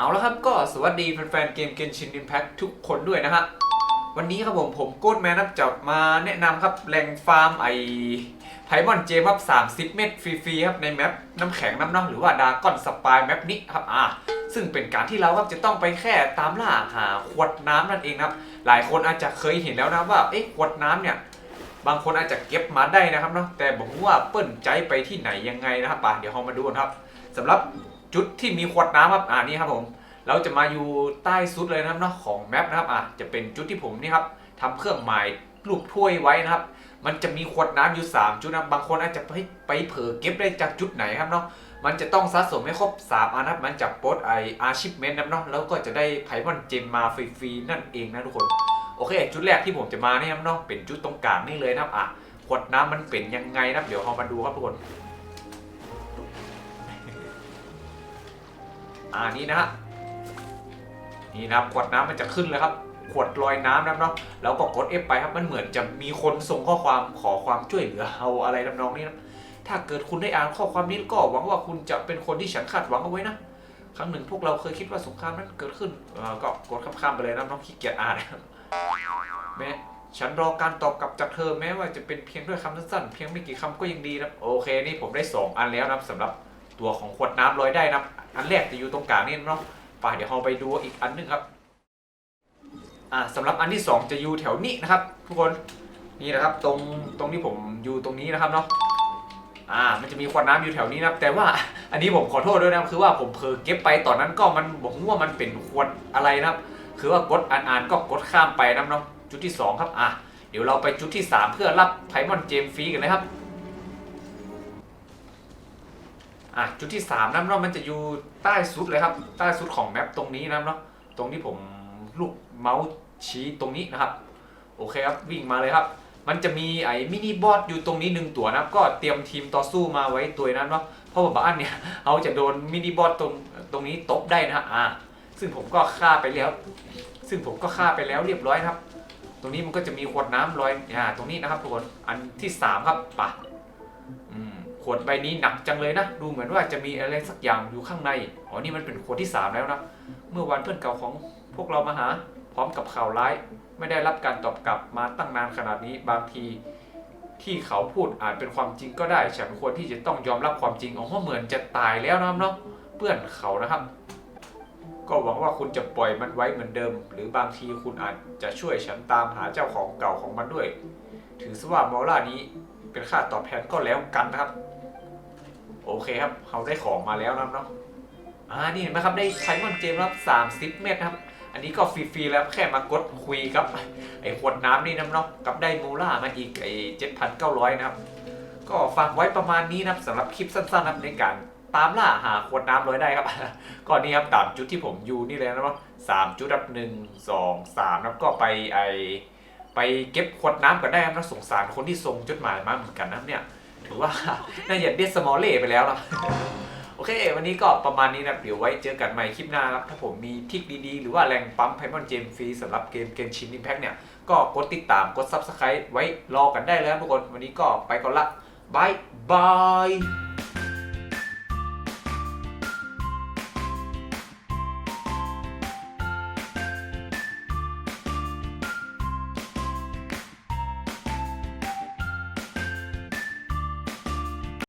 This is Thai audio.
เอาละครับก็สวัสดีแฟนๆเกมเกนชินอิมแพ t ทุกคนด้วยนะฮะวันนี้ครับผมผมโค้ดแมนครับจะมาแนะนำครับแหล่งฟาร์มไอไพมอนเจมครับ 30 เม็ดฟรีๆครับในแมปน้ำแข็งน้ำนองหรือว่าดากอนสปายแมปนี้ครับอ่าซึ่งเป็นการที่เราครับจะต้องไปแค่ตามล่าหาขวดน้ำนั่นเองครับ หลายคนอาจจะเคยเห็นแล้วนะว่าเอ๊ะขวดน้ำเนี่ยบางคนอาจจะเก็บมาได้นะครับเนาะแต่บอกว่าเปิ้นใจไปที่ไหนยังไงนะครับป่ะเดี๋ยวเรามาดูกันครับสำหรับ จุดที่มีขวดน้ำครับอ่านี่ครับผมเราจะมาอยู่ใต้สุดเลยนะครับเนาะของแมปนะครับอะจะเป็นจุดที่ผมนี่ครับทำเครื่องหมายรูปถ้วยไว้นะครับ มันจะมีขวดน้ำอยู่ 3 จุดนะบางคนอาจจะไปไปเผลอเก็บได้จากจุดไหนครับเนาะมันจะต้องสะสมให้ครบ 3 อันนะครับมันจะปลดไออาชิพเมนต์นะครับเนาะแล้วก็จะได้ไพมอนเจมมาฟรีๆนั่นเองนะทุกคนโอเค จุดแรกที่ผมจะมาเนี่ยครับเนาะเป็นจุดตรงกลางนี่เลยนะครับอะขวดน้ำมันเป็นยังไงนะเดี๋ยวเรามาดูครับทุกคน อ่านี่นะฮะนี่นะครับขวดน้ำมันจะขึ้นเลยครับ ขวดลอยน้ำนะเนาะแล้วก็กด F ไปครับมันเหมือนจะมีคนส่งข้อความขอความช่วยเหลือเอาอะไรทำนองนี้นะถ้าเกิดคุณได้อ่านข้อความนี้ก็หวังว่าคุณจะเป็นคนที่ฉันคาดหวังเอาไว้นะครั้งหนึ่งพวกเราเคยคิดว่าสงครามนั้นเกิดขึ้นเอ่อก็กดข้ามๆไปเลยนะน้องขี้เกียจอ่านแม้ฉันรอการตอบกลับจากเธอแม้ว่าจะเป็นเพียงด้วยคำสั้นๆเพียงไม่กี่คำก็ยังดีนะโอเคนี่ผมได้สองอันแล้วนะสำหรับ ตัวของขวดน้ำลอยได้นะอันแรกจะอยู่ตรงกลางนี่เนาะไปเดี๋ยวเราไปดูอีกอันหนึงครับอ่าสำหรับอันที่สองจะอยู่แถวนี้นะครับ ทุกคนนี่นะครับตรงตรงที่ผมอยู่ตรงนี้นะครับเนาะอ่ามันจะมีขวดน้ำอยู่แถวนี้นะครับแต่ว่าอันนี้ผมขอโทษด้วยนะคือว่าผมเผลอเก็บไปตอนนั้นก็มันบอกว่ามันเป็นขวดอะไรนะครับ คือว่ากดอ่านๆก็กดข้ามไปนะเนาะจุดที่สองครับอะเดี๋ยวเราไปจุดที่สามเพื่อรับไพมอนเจมฟรีกันนะครับ อะจุดที่3นะครับเนาะมันจะอยู่ใต้สุดเลยครับ ใต้สุดของแมปตรงนี้นะครับเนาะตรงที่ผมลูกเมาส์ชี้ตรงนี้นะครับโอเคครับวิ่งมาเลยครับ มันจะมีไอ้มินิบอสอยู่ตรงนี้หนึ่งตัวนะครับก็เตรียมทีมต่อสู้มาไว้ตัวนั้นเนาะเพราะว่าบ้านเนี่ยเอาจะโดนมินิบอสตรงตรงนี้ตบได้นะฮะอ่าซึ่งผมก็ฆ่าไปแล้ว ซึ่งผมก็ฆ่าไปแล้วเรียบร้อยครับ ตรงนี้มันก็จะมีขวดน้ำลอยอ่าตรงนี้นะครับทุกคนอันที่สามครับไปะอืม ขวดใบนี้หนักจังเลยนะ ดูเหมือนว่าจะมีอะไรสักอย่างอยู่ข้างใน อ๋อ นี่มันเป็นขวดที่ 3 แล้วนะ เมื่อวานเพื่อนเก่าของพวกเรามาหา พร้อมกับข่าวร้าย ไม่ได้รับการตอบกลับมาตั้งนานขนาดนี้ บางที ที่เขาพูดอาจเป็นความจริงก็ได้ ฉันควรที่จะต้องยอมรับความจริงอ๋อเหมือนจะตายแล้วนะครับเนาะ เพื่อนเขานะครับ ก็หวังว่าคุณจะปล่อยมันไว้เหมือนเดิม หรือบางทีคุณอาจจะช่วยฉันตามหาเจ้าของเก่าของมันด้วย ถือซะว่ามอล่านี้ เป็นค่าตอบแทนก็แล้วกันนะครับ โอเคครับเขาได้ของมาแล้วนะครับเนาะอ่านี่เห็นไหมครับได้ไพมอนเจมครับ30เม็ดครับ อันนี้ก็ฟรีๆแล้วแค่มากดคุยกับไอ้ขวดน้ำนี่นะเนาะกับได้มูล่ามาอีกไอ้7,900นะครับ ก็ฝากไว้ประมาณนี้นะครับสำหรับคลิปสั้นๆนะครับในการตามล่าหาขวดน้ำเลยได้ครับ ก็นี่ครับตามจุดที่ผมอยู่นี่เลยนะเนาะสามจุดครับหนึ่งสองสามนะครับก็ไปไอ ไปเก็บขวดน้ำกันได้ครับนะสงสารคนที่ส่งจดหมายมาเหมือนกันนะเนี่ยถือว่าน่าจะเดสมอลเล่ไปแล้วนะโอเค วันนี้ก็ประมาณนี้นะเดี๋ยวไว้เจอกันใหม่คลิปหน้าครับถ้าผมมีทริคดีๆ หรือว่าแรงปั๊มไพมอนเจมฟรีสำหรับเกมเกมชินอิมแพ t เนี่ย ก็กดติดตามกด Subscribe ไว้รอกันได้แล้วทุกคน วันนี้ก็ไปก่อนละบายบาย